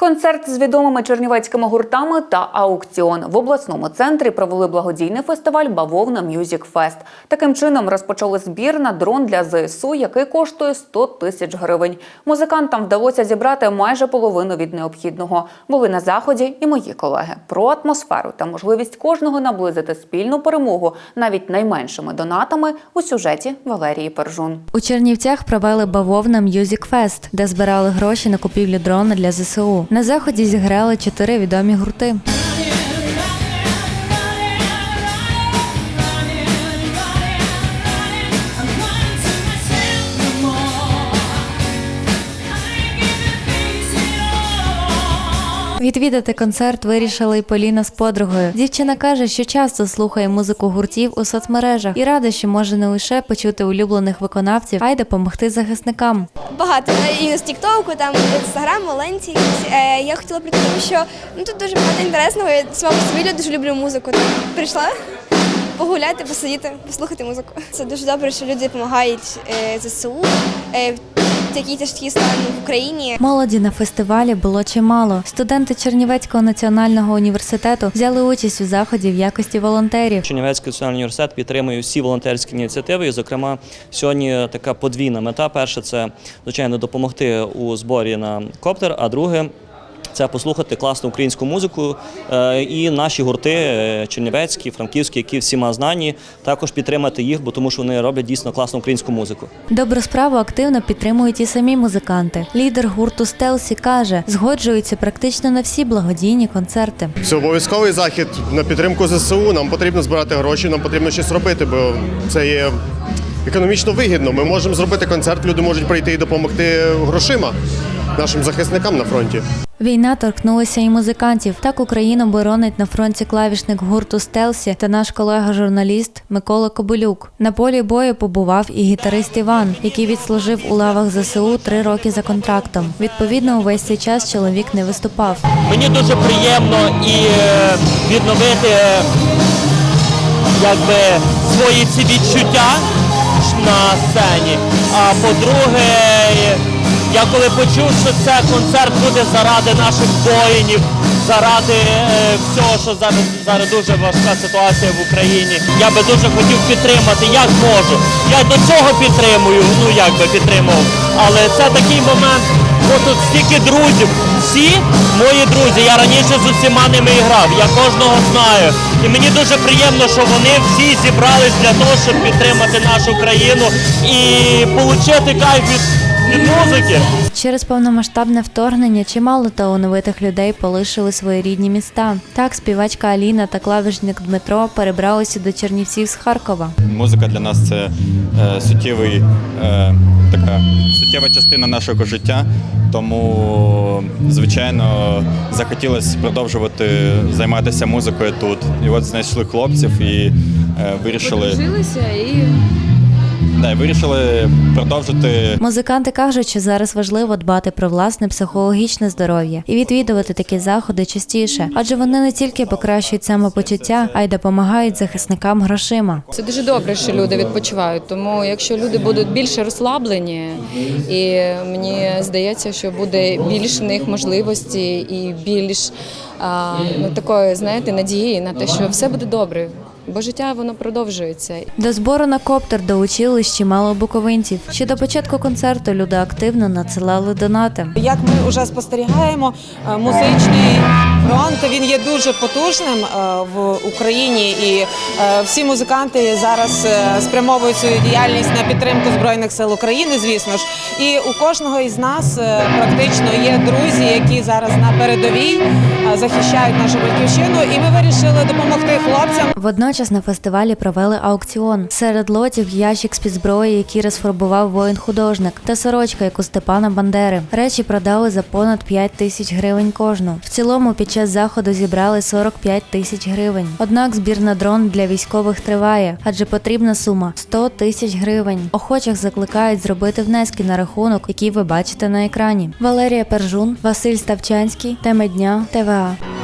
Концерт з відомими чернівецькими гуртами та аукціон в обласному центрі провели благодійний фестиваль Бавовна Мюзік Фест. Таким чином розпочали збір на дрон для ЗСУ, який коштує 100 тисяч гривень. Музикантам вдалося зібрати майже половину від необхідного. Були на заході і мої колеги. Про атмосферу та можливість кожного наблизити спільну перемогу навіть найменшими донатами у сюжеті Валерії Пержун. У Чернівцях провели бавовна М'юзік Фест, де збирали гроші на купівлю дрона для ЗСУ. На заході зіграли чотири відомі гурти. Відвідати концерт вирішила і Поліна з подругою. Дівчина каже, що часто слухає музику гуртів у соцмережах і рада, що може не лише почути улюблених виконавців, а й допомогти захисникам. Багато і з Тіктоку, там інстаграм, Ленці. Е, я хотіла прийти, тому що ну тут дуже багато інтересного. Я сама по собі дуже люблю музику. Прийшла погуляти, посидіти, послухати музику. Це дуже добре, що люди допомагають е, ЗСУ. Е, тяжкі стані в Україні. Молоді на фестивалі було чимало. Студенти Чернівецького національного університету взяли участь у заході в якості волонтерів. Чернівецький національний університет підтримує всі волонтерські ініціативи. І, зокрема, сьогодні така подвійна мета. Перша це звичайно допомогти у зборі на коптер, а друге. Це послухати класну українську музику е, і наші гурти е, чернівецькі, франківські, які всіма знані, також підтримати їх, бо тому що вони роблять дійсно класну українську музику. Добру справу активно підтримують і самі музиканти. Лідер гурту Стелсі каже, згоджується практично на всі благодійні концерти. Це обов'язковий захід на підтримку ЗСУ. Нам потрібно збирати гроші, нам потрібно щось робити, бо це є економічно вигідно. Ми можемо зробити концерт, люди можуть прийти і допомогти грошима нашим захисникам на фронті. Війна торкнулася і музикантів. Так Україну боронить на фронті клавішник гурту Стелсі та наш колега-журналіст Микола Кобилюк. На полі бою побував і гітарист Іван, який відслужив у лавах ЗСУ три роки за контрактом. Відповідно, увесь цей час чоловік не виступав. Мені дуже приємно і е, відновити е, якби, свої ці відчуття на сцені. А по-друге, я коли почув, що це концерт буде заради наших воїнів, заради е, всього, що зараз, зараз дуже важка ситуація в Україні, я би дуже хотів підтримати, як можу. Я до цього підтримую, ну як би підтримував. Але це такий момент, бо тут стільки друзів. Всі мої друзі, я раніше з усіма ними грав, я кожного знаю. І мені дуже приємно, що вони всі зібрались для того, щоб підтримати нашу країну і отримати кайф від, від музики. Через повномасштабне вторгнення чимало талановитих людей полишили свої рідні міста. Так, співачка Аліна та клавішник Дмитро перебралися до Чернівців з Харкова. Музика для нас це е, суттєвий, е, така суттєва частина нашого життя. Тому, звичайно, захотілося продовжувати займатися музикою тут. І от знайшли хлопців і е, вирішили, і да, і вирішили продовжити Музиканти кажуть, що зараз важливо дбати про власне психологічне здоров'я і відвідувати такі заходи частіше, адже вони не тільки покращують самопочуття, а й допомагають захисникам грошима. Це дуже добре, що люди відпочивають. Тому якщо люди будуть більше розслаблені, і мені здається, що буде більш в них можливості і більш а, ну, такої, знаєте, надії на те, що все буде добре. Бо життя воно продовжується. До збору на коптер долучились чимало буковинців. Ще до початку концерту люди активно надсилали донати. Як ми вже спостерігаємо, е, музичний фронт він є дуже потужним е, в Україні, і е, всі музиканти зараз спрямовують свою діяльність на підтримку збройних сил України, звісно ж. І у кожного із нас практично є друзі, які зараз на передовій захищають нашу батьківщину, і ми вирішили допомогти хлопцям. Водночас на фестивалі провели аукціон. Серед лотів ящик з-під зброї, який розфарбував воїн-художник, та сорочка, як у Степана Бандери. Речі продали за понад 5 тисяч гривень кожну. В цілому під час заходу зібрали 45 тисяч гривень. Однак збір на дрон для військових триває, адже потрібна сума 100 тисяч гривень. Охочих закликають зробити внески на рахунок, який ви бачите на екрані. Валерія Пержун, Василь Ставчанський, теми дня ТВА.